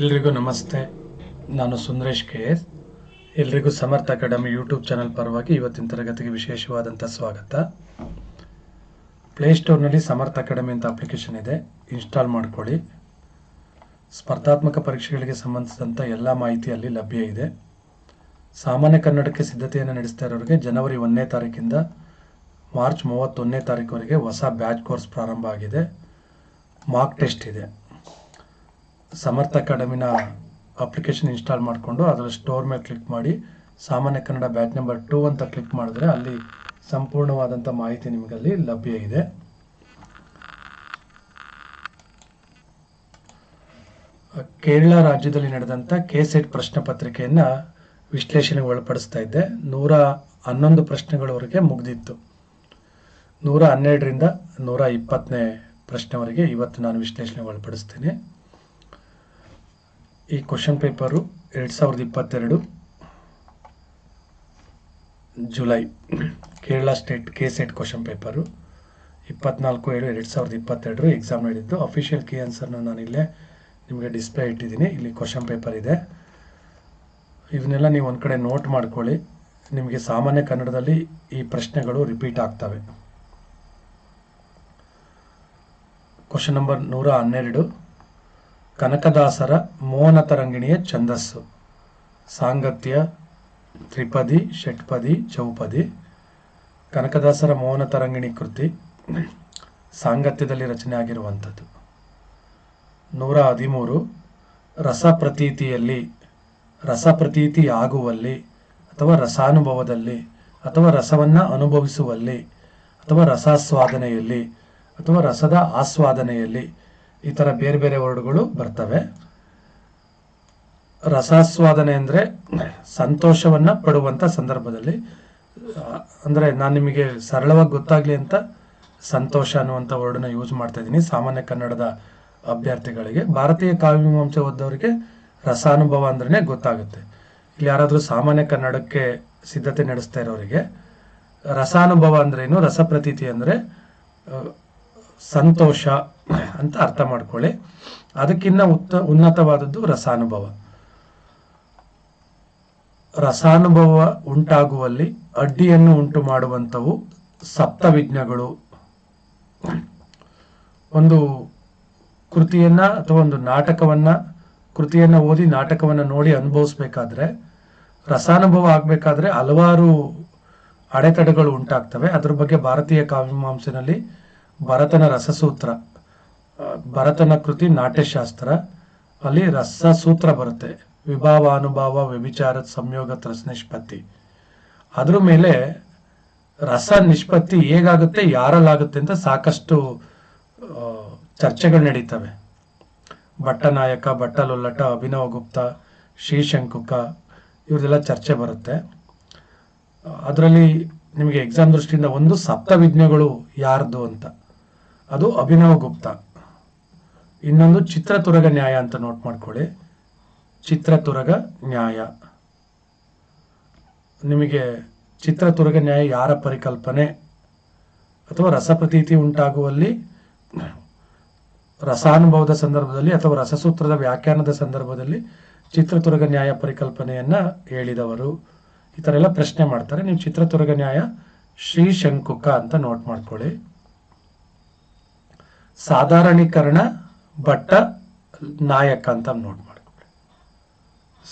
ಎಲ್ರಿಗೂ ನಮಸ್ತೆ. ನಾನು ಸುಂದರೇಶ್ ಕೆ ಎಸ್. ಎಲ್ರಿಗೂ ಸಮರ್ಥ ಅಕಾಡೆಮಿ ಯೂಟ್ಯೂಬ್ ಚಾನಲ್ ಪರವಾಗಿ ಇವತ್ತಿನ ತರಗತಿಗೆ ವಿಶೇಷವಾದಂಥ ಸ್ವಾಗತ. ಪ್ಲೇಸ್ಟೋರ್ನಲ್ಲಿ ಸಮರ್ಥ ಅಕಾಡೆಮಿ ಅಂತ ಅಪ್ಲಿಕೇಶನ್ ಇದೆ. ಇನ್ಸ್ಟಾಲ್ ಮಾಡ್ಕೊಳ್ಳಿ. ಸ್ಪರ್ಧಾತ್ಮಕ ಪರೀಕ್ಷೆಗಳಿಗೆ ಸಂಬಂಧಿಸಿದಂಥ ಎಲ್ಲ ಮಾಹಿತಿ ಅಲ್ಲಿ ಲಭ್ಯ ಇದೆ. ಸಾಮಾನ್ಯ ಕನ್ನಡಕ್ಕೆ ಸಿದ್ಧತೆಯನ್ನು ನಡೆಸ್ತಾ ಇರೋರಿಗೆ ಜನವರಿ ಒಂದನೇ ತಾರೀಕಿಂದ ಮಾರ್ಚ್ ಮೂವತ್ತೊಂದನೇ ತಾರೀಕುವರೆಗೆ ಹೊಸ ಬ್ಯಾಚ್ ಕೋರ್ಸ್ ಪ್ರಾರಂಭ ಆಗಿದೆ. ಮಾರ್ಕ್ ಟೆಸ್ಟ್ ಇದೆ. ಸಮರ್ಥ ಅಕಾಡೆಮಿನ ಅಪ್ಲಿಕೇಶನ್ ಇನ್ಸ್ಟಾಲ್ ಮಾಡಿಕೊಂಡು ಅದರ ಸ್ಟೋರ್ ಮೇಲೆ ಕ್ಲಿಕ್ ಮಾಡಿ ಸಾಮಾನ್ಯ ಕನ್ನಡ ಬ್ಯಾಚ್ ನಂಬರ್ ಟೂ ಅಂತ ಕ್ಲಿಕ್ ಮಾಡಿದ್ರೆ ಅಲ್ಲಿ ಸಂಪೂರ್ಣವಾದಂಥ ಮಾಹಿತಿ ನಿಮಗಲ್ಲಿ ಲಭ್ಯ ಇದೆ. ಕೇರಳ ರಾಜ್ಯದಲ್ಲಿ ನಡೆದಂಥ ಕೆ ಸೆಟ್ ಪ್ರಶ್ನೆ ಪತ್ರಿಕೆಯನ್ನು ವಿಶ್ಲೇಷಣೆಗೆ ಒಳಪಡಿಸ್ತಾ ಇದ್ದೆ. ನೂರ ಹನ್ನೊಂದು ಪ್ರಶ್ನೆಗಳವರೆಗೆ ಮುಗ್ದಿತ್ತು. ನೂರ ಹನ್ನೆರಡರಿಂದ ನೂರ ಇಪ್ಪತ್ತನೇ ಪ್ರಶ್ನೆವರೆಗೆ ಇವತ್ತು ನಾನು ವಿಶ್ಲೇಷಣೆಗೆ ಒಳಪಡಿಸ್ತೀನಿ. ಈ ಕ್ವಶನ್ ಪೇಪರು ಎರಡು ಸಾವಿರದ ಇಪ್ಪತ್ತೆರಡು July Kerala state K SET question paper ಇಪ್ಪತ್ನಾಲ್ಕು ಏಳು ಎರಡು ಸಾವಿರದ ಇಪ್ಪತ್ತೆರಡು ಎಕ್ಸಾಮ್ ನಡೆದಿದ್ದು ಅಫಿಷಿಯಲ್ ಕೀ ಆನ್ಸರ್ನ ನಾನು ಇಲ್ಲೇ ನಿಮಗೆ ಡಿಸ್ಪ್ಲೇ ಇಟ್ಟಿದ್ದೀನಿ. ಇಲ್ಲಿ ಕ್ವಶನ್ ಪೇಪರ್ ಇದೆ. ಇವನ್ನೆಲ್ಲ ನೀವು ಒಂದು ಕಡೆ ನೋಟ್ ಮಾಡ್ಕೊಳ್ಳಿ. ನಿಮಗೆ ಸಾಮಾನ್ಯ ಕನ್ನಡದಲ್ಲಿ ಈ ಪ್ರಶ್ನೆಗಳು ರಿಪೀಟ್ ಆಗ್ತವೆ. ಕ್ವಶನ್ ನಂಬರ್ ನೂರ ಹನ್ನೆರಡು. ಕನಕದಾಸರ ಮೋಹನ ತರಂಗಿಣಿಯ ಛಂದಸ್ಸು. ಸಾಂಗತ್ಯ ತ್ರಿಪದಿ, ಷಟ್ಪದಿ, ಚೌಪದಿ. ಕನಕದಾಸರ ಮೋನ ತರಂಗಿಣಿ ಕೃತಿ ಸಾಂಗತ್ಯದಲ್ಲಿ ರಚನೆ ಆಗಿರುವಂಥದ್ದು. ನೂರ ಹದಿಮೂರು, ರಸಪ್ರತೀತಿಯಲ್ಲಿ ರಸಪ್ರತೀತಿ ಆಗುವಲ್ಲಿ ಅಥವಾ ರಸಾನುಭವದಲ್ಲಿ, ಅಥವಾ ರಸವನ್ನು ಅನುಭವಿಸುವಲ್ಲಿ, ಅಥವಾ ರಸಾಸ್ವಾದನೆಯಲ್ಲಿ, ಅಥವಾ ರಸದ ಆಸ್ವಾದನೆಯಲ್ಲಿ ಈ ಥರ ಬೇರೆ ಬೇರೆ ವರ್ಡ್ಗಳು ಬರ್ತವೆ. ರಸಾಸ್ವಾದನೆ ಅಂದರೆ ಸಂತೋಷವನ್ನು ಪಡುವಂಥ ಸಂದರ್ಭದಲ್ಲಿ ಅಂದರೆ ನಾನು ನಿಮಗೆ ಸರಳವಾಗಿ ಗೊತ್ತಾಗಲಿ ಅಂತ ಸಂತೋಷ ಅನ್ನುವಂಥ ವರ್ಡನ್ನ ಯೂಸ್ ಮಾಡ್ತಾ ಇದ್ದೀನಿ ಸಾಮಾನ್ಯ ಕನ್ನಡದ ಅಭ್ಯರ್ಥಿಗಳಿಗೆ. ಭಾರತೀಯ ಕಾವ್ಯಮೀಮಾಂಸೆ ಓದ್ದವರಿಗೆ ರಸಾನುಭವ ಅಂದ್ರೆ ಗೊತ್ತಾಗುತ್ತೆ. ಇಲ್ಲಿ ಯಾರಾದರೂ ಸಾಮಾನ್ಯ ಕನ್ನಡಕ್ಕೆ ಸಿದ್ಧತೆ ನಡೆಸ್ತಾ ಇರೋರಿಗೆ, ರಸಾನುಭವ ಅಂದ್ರೇನು? ರಸಪ್ರತೀತಿ ಅಂದರೆ ಸಂತೋಷ ಅಂತ ಅರ್ಥ ಮಾಡ್ಕೊಳ್ಳಿ. ಅದಕ್ಕಿಂತ ಉತ್ತ, ಉನ್ನತವಾದದ್ದು ರಸಾನುಭವ. ರಸಾನುಭವ ಉಂಟಾಗುವಲ್ಲಿ ಅಡ್ಡಿಯನ್ನು ಉಂಟು ಮಾಡುವಂಥವು ಸಪ್ತವಿಜ್ಞಗಳು ಒಂದು ಕೃತಿಯನ್ನ ಅಥವಾ ಒಂದು ನಾಟಕವನ್ನ, ಕೃತಿಯನ್ನ ಓದಿ ನಾಟಕವನ್ನ ನೋಡಿ ಅನುಭವಿಸ್ಬೇಕಾದ್ರೆ, ರಸಾನುಭವ ಆಗ್ಬೇಕಾದ್ರೆ ಹಲವಾರು ಅಡೆತಡೆಗಳು ಉಂಟಾಗ್ತವೆ. ಅದ್ರ ಬಗ್ಗೆ ಭಾರತೀಯ ಕಾವ್ಯಮಾಂಸಿನಲ್ಲಿ ಭರತನ ರಸಸೂತ್ರ. ಭರತನ ಕೃತಿ ನಾಟ್ಯಶಾಸ್ತ್ರ. ಅಲ್ಲಿ ರಸ ಸೂತ್ರ ಬರುತ್ತೆ. ವಿಭಾವ, ಅನುಭಾವ, ವ್ಯಭಿಚಾರ, ಸಂಯೋಗ ರಸ ನಿಷ್ಪತ್ತಿ. ಅದ್ರ ಮೇಲೆ ರಸ ನಿಷ್ಪತ್ತಿ ಹೇಗಾಗುತ್ತೆ, ಯಾರಲ್ಲಾಗುತ್ತೆ ಅಂತ ಸಾಕಷ್ಟು ಚರ್ಚೆಗಳು ನಡೀತವೆ. ಭಟ್ಟನಾಯಕ, ಭಟ್ಟಲೊಲ್ಲಟ, ಅಭಿನವ ಗುಪ್ತ, ಶ್ರೀಶಂಕುಕ, ಇವ್ರದೆಲ್ಲ ಚರ್ಚೆ ಬರುತ್ತೆ. ಅದರಲ್ಲಿ ನಿಮಗೆ ಎಕ್ಸಾಮ್ ದೃಷ್ಟಿಯಿಂದ ಒಂದು ಸಪ್ತವಿಜ್ಞಗಳು ಯಾರ್ದು ಅಂತ. ಅದು ಅಭಿನವ ಗುಪ್ತ. ಇನ್ನೊಂದು ಚಿತ್ರತುರಗ ನ್ಯಾಯ ಅಂತ ನೋಟ್ ಮಾಡ್ಕೊಳ್ಳಿ. ಚಿತ್ರತುರಗ ನ್ಯಾಯ. ನಿಮಗೆ ಚಿತ್ರತುರಗ ನ್ಯಾಯ ಯಾರ ಪರಿಕಲ್ಪನೆ? ಅಥವಾ ರಸಪ್ರತೀತಿ ಉಂಟಾಗುವಲ್ಲಿ, ರಸಾನುಭವದ ಸಂದರ್ಭದಲ್ಲಿ ಅಥವಾ ರಸಸೂತ್ರದ ವ್ಯಾಖ್ಯಾನದ ಸಂದರ್ಭದಲ್ಲಿ ಚಿತ್ರತುರಗ ನ್ಯಾಯ ಪರಿಕಲ್ಪನೆಯನ್ನ ಹೇಳಿದವರು. ಈ ಥರ ಎಲ್ಲ ಪ್ರಶ್ನೆ ಮಾಡ್ತಾರೆ. ನೀವು ಚಿತ್ರತುರಗ ನ್ಯಾಯ ಶ್ರೀಶಂಕುಕ ಅಂತ ನೋಟ್ ಮಾಡ್ಕೊಳ್ಳಿ. ಸಾಧಾರಣೀಕರಣ ಭಟ್ಟ ನಾಯಕ ಅಂತ ನೋಟ್ ಮಾಡ್ಕೊಳ್ಳಿ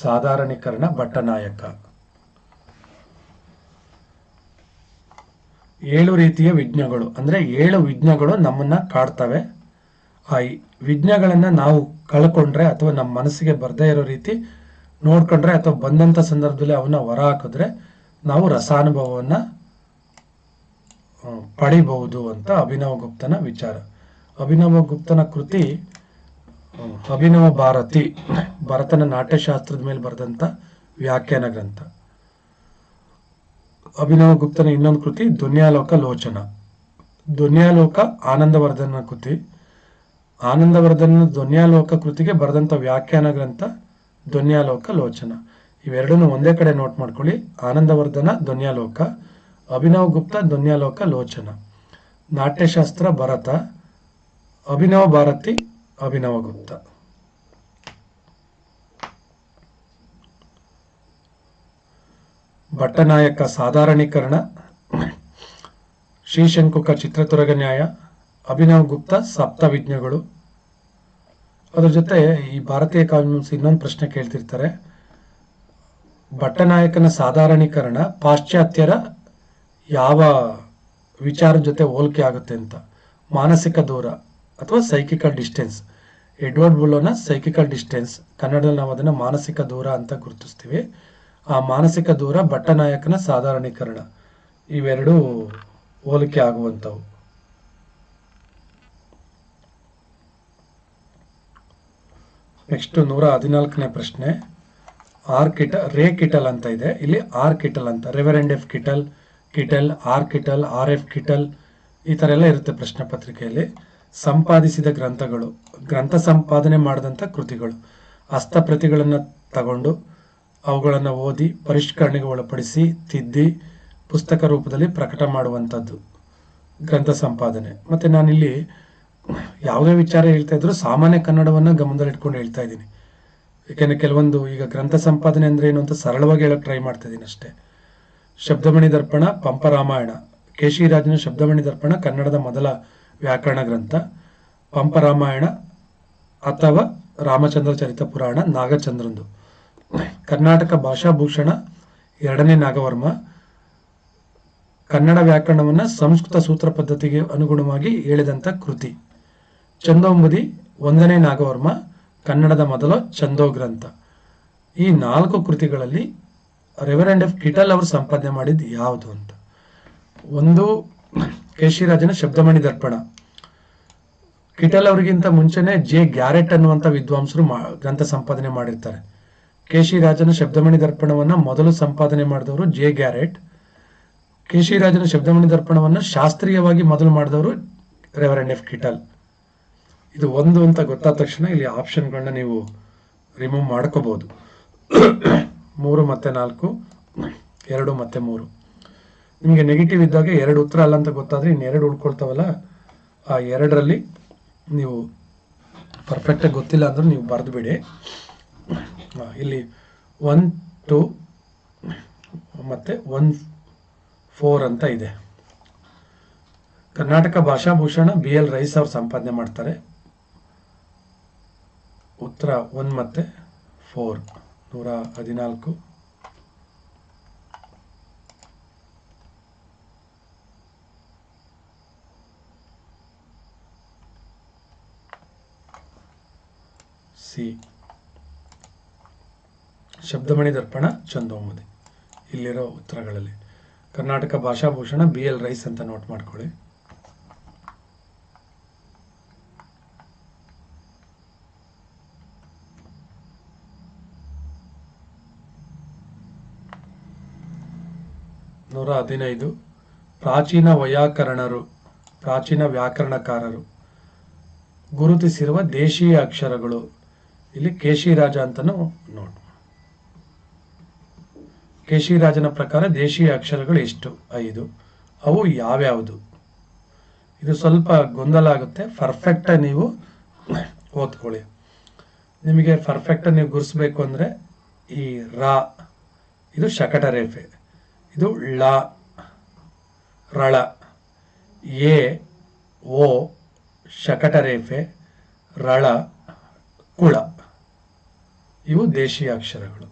ಸಾಧಾರಣೀಕರಣ ಭಟ್ಟ ನಾಯಕ. ಏಳು ರೀತಿಯ ವಿಜ್ಞಗಳು ಅಂದ್ರೆ ಏಳು ವಿಜ್ಞಗಳು ನಮ್ಮನ್ನ ಕಾಡ್ತವೆ. ಆ ವಿಜ್ಞಗಳನ್ನ ನಾವು ಕಳ್ಕೊಂಡ್ರೆ ಅಥವಾ ನಮ್ಮ ಮನಸ್ಸಿಗೆ ಬರ್ದೇ ಇರೋ ರೀತಿ ನೋಡ್ಕೊಂಡ್ರೆ ಅಥವಾ ಬಂದಂತ ಸಂದರ್ಭದಲ್ಲಿ ಅವನ್ನ ಹೊರ ಹಾಕಿದ್ರೆ ನಾವು ರಸಾನುಭವವನ್ನ ಪಡಿಬಹುದು ಅಂತ ಅಭಿನವ ಗುಪ್ತನ ವಿಚಾರ. ಅಭಿನವ ಗುಪ್ತನ ಕೃತಿ ಅಭಿನವ ಭಾರತಿ ಭರತನ ನಾಟ್ಯಶಾಸ್ತ್ರದ ಮೇಲೆ ಬರೆದಂಥ ವ್ಯಾಖ್ಯಾನ ಗ್ರಂಥ. ಅಭಿನವ ಗುಪ್ತನ ಇನ್ನೊಂದು ಕೃತಿ, ದುನ್ಯಾಲೋಕ ಲೋಚನ. ದುನ್ಯಾಲೋಕ ಆನಂದವರ್ಧನ ಕೃತಿ. ಆನಂದವರ್ಧನ ಧ್ವನ್ಯಾಲೋಕ ಕೃತಿಗೆ ಬರೆದಂಥ ವ್ಯಾಖ್ಯಾನ ಗ್ರಂಥ ಧ್ವನ್ಯಾಲೋಕ ಲೋಚನ. ಇವೆರಡನ್ನು ಒಂದೇ ಕಡೆ ನೋಟ್ ಮಾಡ್ಕೊಳ್ಳಿ. ಆನಂದವರ್ಧನ ಧ್ವನ್ಯಾಲೋಕ ಅಭಿನವ ಗುಪ್ತ ಧ್ವನ್ಯಾಲೋಕ ಲೋಚನ. ನಾಟ್ಯಶಾಸ್ತ್ರ, ಭರತ. ಅಭಿನವ ಭಾರತಿ ಅಭಿನವ ಅಭಿನವಗುಪ್ತ. ಭಟ್ಟನಾಯಕ ಸಾಧಾರಣೀಕರಣ, ಶ್ರೀಶಂಕುಕ ಚಿತ್ರದುರ್ಗ ನ್ಯಾಯ ಅಭಿನವ ಗುಪ್ತ ಸಪ್ತ ಸಪ್ತವಿಜ್ಞಗಳು ಅದರ ಜೊತೆ ಈ ಭಾರತೀಯ ಕಾನೂನು ಇನ್ನೊಂದು ಪ್ರಶ್ನೆ ಕೇಳ್ತಿರ್ತಾರೆ. ಭಟ್ಟನಾಯಕನ ಸಾಧಾರಣೀಕರಣ ಪಾಶ್ಚಾತ್ಯರ ಯಾವ ವಿಚಾರ ಜೊತೆ ಹೋಲಿಕೆ ಆಗುತ್ತೆ ಅಂತ. ಮಾನಸಿಕ ದೂರ ಅಥವಾ ಸೈಕಿಕಲ್ ಡಿಸ್ಟೆನ್ಸ್ ಎಡ್ವರ್ಡ್ ಬುಲ್ಲೋನ ಸೈಕಿಕಲ್ ಡಿಸ್ಟೆನ್ಸ್ ಕನ್ನಡದಲ್ಲಿ ನಾವು ಅದನ್ನು ಮಾನಸಿಕ ದೂರ ಅಂತ ಗುರುತಿಸ್ತೀವಿ. ಆ ಮಾನಸಿಕ ದೂರ ಭಟ್ಟನಾಯಕನ ಸಾಧಾರಣೀಕರಣ. ಇವೆರಡೂ ಹೋಲಿಕೆ ಆಗುವಂಥವು. ನೆಕ್ಸ್ಟ್ ನೂರ ಹದಿನಾಲ್ಕನೇ ಪ್ರಶ್ನೆ. ಆರ್ ಕಿಟ ರೇ ಕಿಟಲ್ ಅಂತ ಇದೆ. ಇಲ್ಲಿ ಆರ್ ಕಿಟಲ್ ಅಂತ. Reverend F Kittel Kittel R Kittel R F Kittel ಈ ಥರ ಎಲ್ಲ ಇರುತ್ತೆ ಪ್ರಶ್ನೆ ಪತ್ರಿಕೆಯಲ್ಲಿ. ಸಂಪಾದಿಸಿದ ಗ್ರಂಥಗಳು, ಗ್ರಂಥ ಸಂಪಾದನೆ ಮಾಡಿದಂಥ ಕೃತಿಗಳು, ಹಸ್ತಪ್ರತಿಗಳನ್ನು ತಗೊಂಡು ಅವುಗಳನ್ನು ಓದಿ ಪರಿಷ್ಕರಣೆಗೆ ಒಳಪಡಿಸಿ, ತಿದ್ದಿ ಪುಸ್ತಕ ರೂಪದಲ್ಲಿ ಪ್ರಕಟ ಮಾಡುವಂಥದ್ದು ಗ್ರಂಥ ಸಂಪಾದನೆ. ಮತ್ತು ನಾನಿಲ್ಲಿ ಯಾವುದೇ ವಿಚಾರ ಹೇಳ್ತಾ ಇದ್ರು ಸಾಮಾನ್ಯ ಕನ್ನಡವನ್ನು ಗಮನದಲ್ಲಿಟ್ಕೊಂಡು ಹೇಳ್ತಾ ಇದ್ದೀನಿ. ಏಕೆಂದರೆ ಕೆಲವೊಂದು ಈಗ ಗ್ರಂಥ ಸಂಪಾದನೆ ಅಂದರೆ ಏನು ಅಂತ ಸರಳವಾಗಿ ಹೇಳೋಕೆ ಟ್ರೈ ಮಾಡ್ತಾ ಇದ್ದೀನಿ ಅಷ್ಟೇ. ಶಬ್ದಮಣಿ ದರ್ಪಣ ಪಂಪರಾಮಾಯಣ. ಕೇಶಿರಾಜನ ಶಬ್ದಮಣಿ ದರ್ಪಣ ಕನ್ನಡದ ಮೊದಲ ವ್ಯಾಕರಣ ಗ್ರಂಥ ಪಂಪರಾಮಾಯಣ ಅಥವಾ ರಾಮಚಂದ್ರ ಚರಿತ ಪುರಾಣ, ನಾಗಚಂದ್ರಂದು. ಕರ್ನಾಟಕ ಭಾಷಾಭೂಷಣ ಎರಡನೇ ನಾಗವರ್ಮ. ಕನ್ನಡ ವ್ಯಾಕರಣವನ್ನು ಸಂಸ್ಕೃತ ಸೂತ್ರ ಪದ್ಧತಿಗೆ ಅನುಗುಣವಾಗಿ ಹೇಳಿದಂಥ ಕೃತಿ. ಚಂದೋಂಬುದಿ, ಒಂದನೇ ನಾಗವರ್ಮ, ಕನ್ನಡದ ಮೊದಲ ಚಂದೋ ಗ್ರಂಥ ಈ ನಾಲ್ಕು ಕೃತಿಗಳಲ್ಲಿ ರೆವರೆಂಡ್ ಎಫ್ ಕಿಟಲ್ ಅವರು ಸಂಪಾದನೆ ಮಾಡಿದ್ದು ಯಾವುದು ಅಂತ. ಒಂದು ಕೇಶಿರಾಜನ ಶಬ್ದಮಣಿ ದರ್ಪಣ ಕಿಟಲ್ ಅವರಿಗಿಂತ ಮುಂಚೆನೆ ಜೆ ಗ್ಯಾರೆಟ್ ಅನ್ನುವಂಥ ವಿದ್ವಾಂಸರು ಗ್ರಂಥ ಸಂಪಾದನೆ ಮಾಡಿರ್ತಾರೆ. ಕೇಶಿರಾಜನ ಶಬ್ದಮಣಿ ದರ್ಪಣವನ್ನು ಮೊದಲು ಸಂಪಾದನೆ ಮಾಡಿದವರು ಜೆ ಗ್ಯಾರೆಟ್. ಕೇಶಿರಾಜನ ಶಬ್ದಮಣಿ ದರ್ಪಣವನ್ನು ಶಾಸ್ತ್ರೀಯವಾಗಿ ಮೊದಲು ಮಾಡಿದವರು ರೆವರೆಂಡ್ ಎಫ್ ಕಿಟಲ್. ಇದು ಒಂದು ಅಂತ ಗೊತ್ತಾದ ತಕ್ಷಣ ಇಲ್ಲಿ ಆಪ್ಷನ್ಗಳನ್ನ ನೀವು ರಿಮೂವ್ ಮಾಡ್ಕೋಬಹುದು. ಮೂರು ಮತ್ತೆ ನಾಲ್ಕು, ಎರಡು ಮತ್ತೆ ಮೂರು. ನಿಮಗೆ ನೆಗೆಟಿವ್ ಇದ್ದಾಗ ಎರಡು ಉತ್ತರ ಅಲ್ಲ ಅಂತ ಗೊತ್ತಾದ್ರೆ ಇನ್ನೆರಡು ಉಳ್ಕೊಳ್ತಾವಲ್ಲ? ಆ ಎರಡರಲ್ಲಿ ನೀವು ಪರ್ಫೆಕ್ಟಾಗಿ ಗೊತ್ತಿಲ್ಲ ಅಂದ್ರೆ ನೀವು ಬರೆದು ಬಿಡಿ ಇಲ್ಲಿ ಒನ್ ಟು ಮತ್ತು ಒನ್ ಫೋರ್ ಅಂತ ಇದೆ. Karnataka Bhashabhushana B L Rice ಅವ್ರು ಸಂಪಾದನೆ ಮಾಡ್ತಾರೆ. ಉತ್ತರ ಒನ್ ಮತ್ತೆ ಫೋರ್ ನೂರ ಹದಿನಾಲ್ಕು. ಸಿ. ಶಬ್ದಮಣಿ ದರ್ಪಣ, ಚಂದೋಮದಿ. ಇಲ್ಲಿರೋ ಉತ್ತರಗಳಲ್ಲಿ. Karnataka Bhashabhushana, B L Rice ಅಂತ ನೋಟ್ ಮಾಡ್ಕೊಳ್ಳಿ. ನೂರ ಹದಿನೈದು. ಪ್ರಾಚೀನ ವೈಯಾಕರಣರು, ಪ್ರಾಚೀನ ವ್ಯಾಕರಣಕಾರರು. ಗುರುತಿಸಿರುವ ದೇಶೀಯ ಅಕ್ಷರಗಳು. ಇಲ್ಲಿ ಕೇಶಿರಾಜ ಅಂತನೂ ನೋಟ್ ಕೇಶಿರಾಜನ ಪ್ರಕಾರ ದೇಶೀಯ ಅಕ್ಷರಗಳು ಎಷ್ಟು? ಐದು. ಅವು ಯಾವ್ಯಾವುದು? ಇದು ಸ್ವಲ್ಪ ಗೊಂದಲ ಆಗುತ್ತೆ. ಪರ್ಫೆಕ್ಟ್ ನೀವು ಓದ್ಕೊಳ್ಳಿ. ನಿಮಗೆ ಪರ್ಫೆಕ್ಟ್ ನೀವು ಗುರ್ಸ್ಬೇಕು ಅಂದರೆ ಈ ರಾ, ಇದು ಶಕಟ ರೇಫೆ ಇದು ಳ, ರಳ. ಎ, ಓ ಶಕಟ ರೇಫೆ ರಳ, ಕುಳ. ಇವು ದೇಶೀಯ ಅಕ್ಷರಗಳು.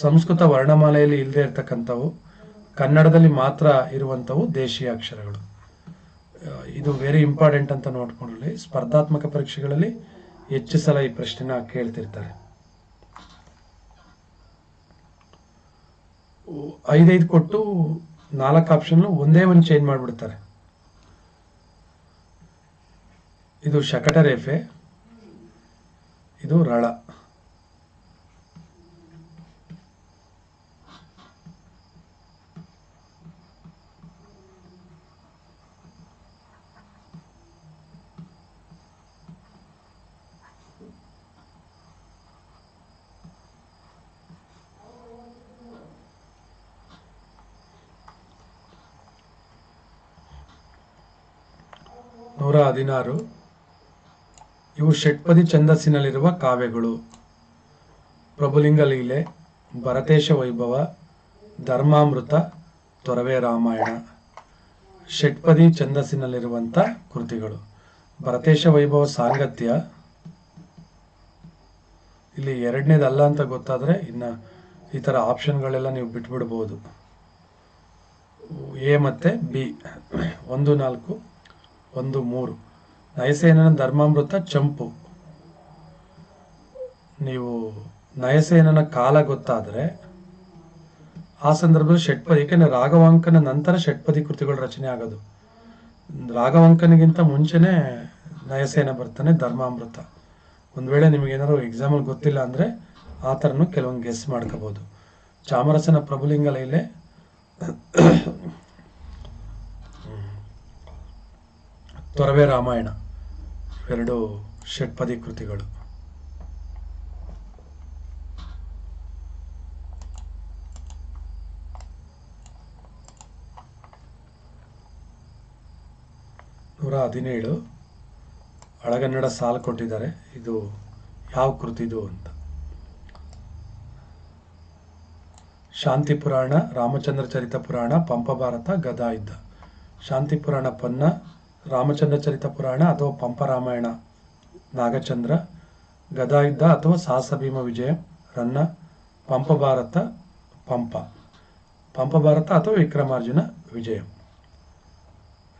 ಸಂಸ್ಕೃತ ವರ್ಣಮಾಲೆಯಲ್ಲಿ ಇಲ್ಲದೆ ಇರತಕ್ಕಂಥವು, ಕನ್ನಡದಲ್ಲಿ ಮಾತ್ರ ಇರುವಂಥವು ದೇಶೀಯ ಅಕ್ಷರಗಳು. ಇದು ವೆರಿ ಇಂಪಾರ್ಟೆಂಟ್ ಅಂತ ನೋಡ್ಕೊಳ್ಳಿ ಸ್ಪರ್ಧಾತ್ಮಕ ಪರೀಕ್ಷೆಗಳಲ್ಲಿ ಹೆಚ್ಚು ಸಲ ಈ ಪ್ರಶ್ನೆನ ಕೇಳ್ತಿರ್ತಾರೆ. ಐದೈದು ಕೊಟ್ಟು ನಾಲ್ಕು ಆಪ್ಷನ್ ಒಂದೇ ಒಂದು ಚೇಂಜ್ ಮಾಡಿಬಿಡ್ತಾರೆ. ಇದು ಶಕಟ ರೇಫೆ ಇದು ರಳ. ನೂರ ಹದಿನಾರು. ಇವು ಷಟ್ಪದಿ ಛಂದಸ್ಸಿನಲ್ಲಿರುವ ಕಾವ್ಯಗಳು. ಪ್ರಭುಲಿಂಗ ಲೀಲೆ, ಭರತೇಶ ವೈಭವ, ಧರ್ಮಾಮೃತ, ತೊರವೆ ರಾಮಾಯಣ. ಷಟ್ಪದಿ ಛಂದಸ್ಸಿನಲ್ಲಿರುವಂಥ ಕೃತಿಗಳು. ಭರತೇಶ ವೈಭವ ಸಾಂಗತ್ಯ. ಇಲ್ಲಿ ಎರಡನೇದಲ್ಲ ಅಂತ ಗೊತ್ತಾದರೆ ಇನ್ನು ಈ ಥರ ಆಪ್ಷನ್ಗಳೆಲ್ಲ ನೀವು ಬಿಟ್ಬಿಡ್ಬೋದು. ಎ ಮತ್ತು ಬಿ. ಒಂದು ನಾಲ್ಕು, ಒಂದು ಮೂರು. ನಯಸೇನನ ಧರ್ಮಾಮೃತ ಚಂಪು. ನೀವು ನಯಸೇನನ ಕಾಲ ಗೊತ್ತಾದರೆ, ಆ ಸಂದರ್ಭದಲ್ಲಿ ಷಟ್ಪದಿ, ಏಕೆಂದರೆ ರಾಘವಾಂಕನ ನಂತರ ಷಟ್ಪದಿ ಕೃತಿಗಳು ರಚನೆ ಆಗೋದು. ರಾಘವಾಂಕನಿಗಿಂತ ಮುಂಚೆನೇ ನಯಸೇನ ಬರ್ತಾನೆ ಧರ್ಮಾಮೃತ. ಒಂದು ವೇಳೆ ನಿಮಗೇನಾದ್ರು ಎಕ್ಸಾಮಲ್ ಗೊತ್ತಿಲ್ಲ ಅಂದರೆ ಆ ಥರನೂ ಕೆಲವೊಂದು ಗೆಸ್ ಮಾಡ್ಕೋಬೋದು. ಚಾಮರಸನ ಪ್ರಭುಲಿಂಗ ಲೈಲೆ. ತೊರವೆ ರಾಮಾಯಣ. ಎರಡು ಷಟ್ಪದಿ ಕೃತಿಗಳು. ನೂರ ಹದಿನೇಳು. ಹಳಗನ್ನಡ ಸಾಲು ಕೊಟ್ಟಿದ್ದಾರೆ. ಇದು ಯಾವ ಕೃತಿದು ಅಂತ. ಶಾಂತಿ ಪುರಾಣ, ರಾಮಚಂದ್ರ ಚರಿತ ಪುರಾಣ, ಪಂಪ ಭಾರತ, ಗದಾ ಯುದ್ಧ. ಶಾಂತಿ ಪುರಾಣ ಪನ್ನ ರಾಮಚಂದ್ರ ಚರಿತ ಪುರಾಣ ಅಥವಾ ಪಂಪ ರಾಮಾಯಣ, ನಾಗಚಂದ್ರ, ಗದಾಯುದ್ಧ ಅಥವಾ ಸಾಹಸ ಭೀಮ ವಿಜಯ, ರನ್ನ, ಪಂಪ ಭಾರತ, ಪಂಪ. ಪಂಪ ಭಾರತ ಅಥವಾ ವಿಕ್ರಮಾರ್ಜುನ ವಿಜಯ.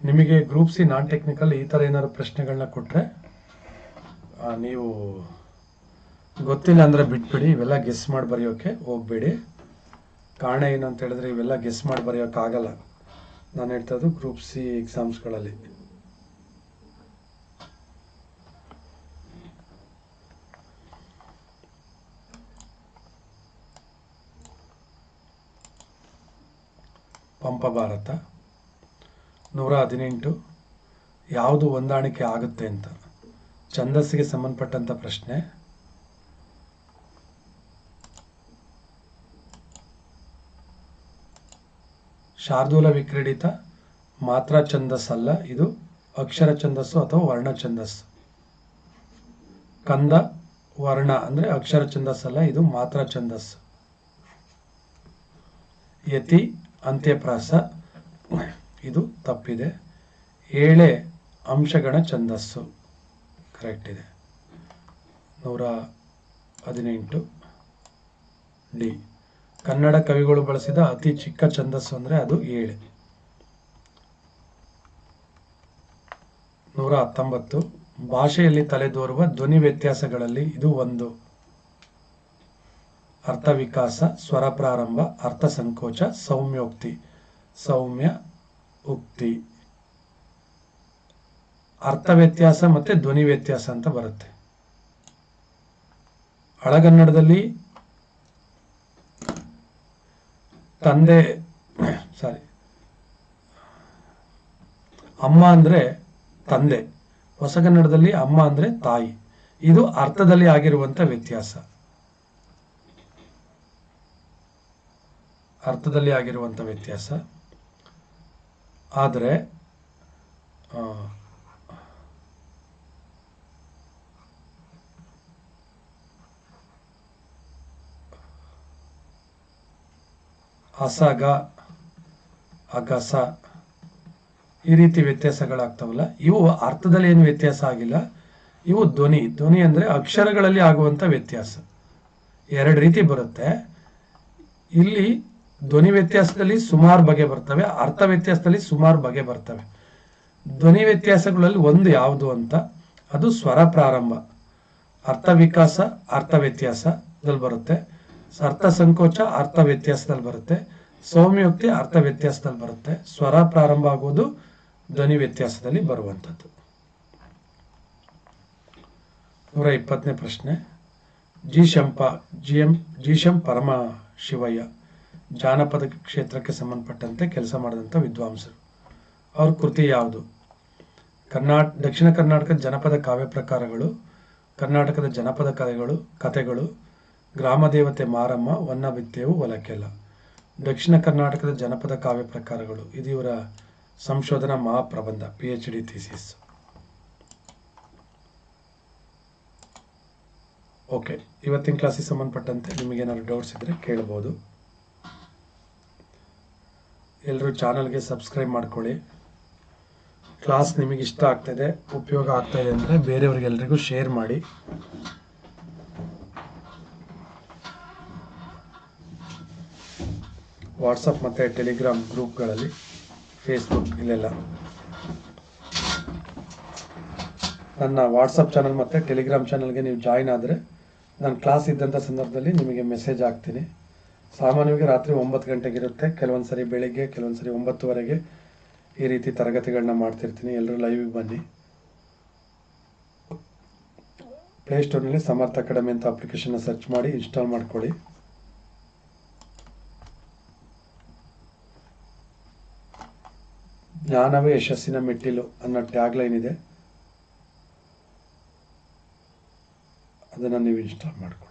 ನಿಮಗೆ ಗ್ರೂಪ್ ಸಿ ನಾನ್ ಟೆಕ್ನಿಕಲ್ ಈ ಥರ ಏನಾದ್ರು ಪ್ರಶ್ನೆಗಳನ್ನ ಕೊಟ್ಟರೆ ನೀವು ಗೊತ್ತಿಲ್ಲ ಅಂದರೆ ಬಿಟ್ಬಿಡಿ, ಇವೆಲ್ಲ ಗೆಸ್ ಮಾಡಿ ಬರೆಯೋಕ್ಕೆ ಹೋಗ್ಬೇಡಿ. ಕಾರಣ ಏನು ಅಂತ ಹೇಳಿದ್ರೆ ಇವೆಲ್ಲ ಗೆಸ್ ಮಾಡಿ ಬರೆಯೋಕ್ಕಾಗಲ್ಲ ನಾನು ಹೇಳ್ತಾ ಇರೋದು ಗ್ರೂಪ್ ಸಿ ಎಕ್ಸಾಮ್ಸ್ಗಳಲ್ಲಿ ಪಂಪ ಭಾರತ ನೂರ ಹದಿನೆಂಟು ಯಾವುದು ಹೊಂದಾಣಿಕೆ ಆಗುತ್ತೆ ಅಂತ. ಛಂದಸ್ಸಿಗೆ ಸಂಬಂಧಪಟ್ಟಂಥ ಪ್ರಶ್ನೆ. ಶಾರ್ದೂಲ ವಿಕ್ರೀಡಿತ ಮಾತ್ರ ಛಂದಸ್ ಅಲ್ಲ, ಇದು ಅಕ್ಷರ ಛಂದಸ್ಸು ಅಥವಾ ವರ್ಣ ಛಂದಸ್ಸು. ಕಂದ, ವರ್ಣ ಅಂದರೆ ಅಕ್ಷರ ಛಂದಸ್ಸಲ್ಲ ಇದು ಮಾತ್ರ ಛಂದಸ್ಸು. ಯತಿ ಅಂತ್ಯಪ್ರಾಸ. ಇದು ತಪ್ಪಿದೆ. ಏಳೆ ಅಂಶಗಣ ಛಂದಸ್ಸು. ಕರೆಕ್ಟ್ ಇದೆ. ನೂರ ಹದಿನೆಂಟು ಡಿ. ಕನ್ನಡ ಕವಿಗಳು ಬಳಸಿದ ಅತಿ ಚಿಕ್ಕ ಛಂದಸ್ಸು ಅಂದರೆ ಅದು ಏಳೆ. ನೂರ ಹತ್ತೊಂಬತ್ತು. ಭಾಷೆಯಲ್ಲಿ ತಲೆದೋರುವ ಧ್ವನಿ ವ್ಯತ್ಯಾಸಗಳಲ್ಲಿ ಇದು ಒಂದು. ಅರ್ಥ ವಿಕಾಸ ಸ್ವರ ಪ್ರಾರಂಭ ಅರ್ಥ ಸಂಕೋಚ ಸೌಮ್ಯೋಕ್ತಿ, ಸೌಮ್ಯ ಉಕ್ತಿ. ಅರ್ಥ ವ್ಯತ್ಯಾಸ ಮತ್ತೆ ಧ್ವನಿ ವ್ಯತ್ಯಾಸ ಅಂತ ಬರುತ್ತೆ. ಹಳಗನ್ನಡದಲ್ಲಿ ತಂದೆ, ಸಾರಿ, ಅಮ್ಮ ಅಂದ್ರೆ ತಂದೆ. ಹೊಸಗನ್ನಡದಲ್ಲಿ ಅಮ್ಮ ಅಂದ್ರೆ ತಾಯಿ. ಇದು ಅರ್ಥದಲ್ಲಿ ಆಗಿರುವಂತ ವ್ಯತ್ಯಾಸ. ಅರ್ಥದಲ್ಲಿ ಆಗಿರುವಂಥ ವ್ಯತ್ಯಾಸ. ಆದರೆ ಅಸಗ, ಅಗಸ ಈ ರೀತಿ ವ್ಯತ್ಯಾಸಗಳಾಗ್ತಾವಲ್ಲ. ಇವು ಅರ್ಥದಲ್ಲಿ ಏನು ವ್ಯತ್ಯಾಸ ಆಗಿಲ್ಲ. ಇವು ಧ್ವನಿ. ಧ್ವನಿ ಅಂದರೆ ಅಕ್ಷರಗಳಲ್ಲಿ ಆಗುವಂಥ ವ್ಯತ್ಯಾಸ. ಎರಡು ರೀತಿ ಬರುತ್ತೆ. ಇಲ್ಲಿ ಧ್ವನಿ ವ್ಯತ್ಯಾಸದಲ್ಲಿ ಸುಮಾರು ಬಗೆ ಬರ್ತವೆ, ಅರ್ಥ ವ್ಯತ್ಯಾಸದಲ್ಲಿ ಸುಮಾರು ಬಗೆ ಬರ್ತವೆ. ಧ್ವನಿ ವ್ಯತ್ಯಾಸಗಳಲ್ಲಿ ಒಂದು ಯಾವುದು ಅಂತ, ಅದು ಸ್ವರ ಪ್ರಾರಂಭ. ಅರ್ಥ ವಿಕಾಸ, ಅರ್ಥ ವ್ಯತ್ಯಾಸದಲ್ಲಿ ಬರುತ್ತೆ. ಅರ್ಥ ಸಂಕೋಚ, ಅರ್ಥ ವ್ಯತ್ಯಾಸದಲ್ಲಿ ಬರುತ್ತೆ. ಸೌಮ್ಯೋಕ್ತಿ, ಅರ್ಥ ವ್ಯತ್ಯಾಸದಲ್ಲಿ ಬರುತ್ತೆ. ಸ್ವರ ಪ್ರಾರಂಭ ಆಗುವುದು ಧ್ವನಿ ವ್ಯತ್ಯಾಸದಲ್ಲಿ ಬರುವಂಥದ್ದು. ನೂರ ಇಪ್ಪತ್ತನೇ ಪ್ರಶ್ನೆ. ಜಿ ಶಂಪ ಜಿ ಎಂ ಜಿ ಶಂ ಪರಮ ಶಿವಯ್ಯ ಜಾನಪದ ಕ್ಷೇತ್ರಕ್ಕೆ ಸಂಬಂಧಪಟ್ಟಂತೆ ಕೆಲಸ ಮಾಡಿದಂಥ ವಿದ್ವಾಂಸರು. ಅವ್ರ ಕೃತಿ ಯಾವುದು? ಕರ್ನಾಟ, ದಕ್ಷಿಣ ಕರ್ನಾಟಕದ ಜನಪದ ಕಾವ್ಯ ಪ್ರಕಾರಗಳು, ಕರ್ನಾಟಕದ ಜನಪದ ಕಲೆಗಳು, ಕಥೆಗಳು, ಗ್ರಾಮ ದೇವತೆ ಮಾರಮ್ಮ ವನ್ನ ವಿದ್ಯೆಯು ಒಲಕೆಲ್ಲ. ದಕ್ಷಿಣ ಕರ್ನಾಟಕದ ಜನಪದ ಕಾವ್ಯ ಪ್ರಕಾರಗಳು, ಇದು ಇವರ ಸಂಶೋಧನಾ ಮಹಾಪ್ರಬಂಧ P H D thesis okay ಇವತ್ತಿನ ಕ್ಲಾಸಿಗೆ ಸಂಬಂಧಪಟ್ಟಂತೆ ನಿಮಗೇನಾದ್ರು ಡೌಟ್ಸ್ ಇದ್ದರೆ ಕೇಳ್ಬೋದು. ಎಲ್ಲರೂ ಚಾನಲ್ಗೆ ಸಬ್ಸ್ಕ್ರೈಬ್ ಮಾಡ್ಕೊಳ್ಳಿ. ಕ್ಲಾಸ್ ನಿಮಗೆ ಇಷ್ಟ ಆಗ್ತಾಯಿದೆ ಉಪಯೋಗ ಆಗ್ತಾಯಿದೆ ಅಂದರೆ ಬೇರೆಯವ್ರಿಗೆಲ್ರಿಗೂ ಶೇರ್ ಮಾಡಿ. ವಾಟ್ಸಪ್ ಮತ್ತು ಟೆಲಿಗ್ರಾಮ್ ಗ್ರೂಪ್ಗಳಲ್ಲಿ, ಫೇಸ್ಬುಕ್ ಇಲ್ಲೆಲ್ಲ. ನನ್ನ ವಾಟ್ಸಪ್ ಚಾನಲ್ ಮತ್ತು ಟೆಲಿಗ್ರಾಮ್ ಚಾನಲ್ಗೆ ನೀವು ಜಾಯ್ನ್ ಆದರೆ, ನಾನು ಕ್ಲಾಸ್ ಇದ್ದಂಥ ಸಂದರ್ಭದಲ್ಲಿ ನಿಮಗೆ ಮೆಸೇಜ್ ಹಾಕ್ತೀನಿ. ಸಾಮಾನ್ಯವಾಗಿ ರಾತ್ರಿ ಒಂಬತ್ತು ಗಂಟೆಗಿರುತ್ತೆ. ಕೆಲವೊಂದು ಸರಿ ಬೆಳಿಗ್ಗೆ ಕೆಲವೊಂದು ಸರಿ ಒಂಬತ್ತುವರೆಗೆ ಈ ರೀತಿ ತರಗತಿಗಳನ್ನ ಮಾಡ್ತಿರ್ತೀನಿ. ಎಲ್ಲರೂ ಲೈವಿಗೆ ಬನ್ನಿ. ಪ್ಲೇಸ್ಟೋರ್ನಲ್ಲಿ ಸಮರ್ಥ ಅಕಾಡೆಮಿ ಅಂತ ಅಪ್ಲಿಕೇಶನ್ನ ಸರ್ಚ್ ಮಾಡಿ ಇನ್ಸ್ಟಾಲ್ ಮಾಡ್ಕೊಳ್ಳಿ. ಜ್ಞಾನವೇ ಯಶಸ್ಸಿನ ಮೆಟ್ಟಿಲು ಅನ್ನೋ ಟ್ಯಾಗ್ ಲೈನ್ ಇದೆ. ಅದನ್ನು ನೀವು ಇನ್ಸ್ಟಾಲ್ ಮಾಡ್ಕೊಳ್ಳಿ.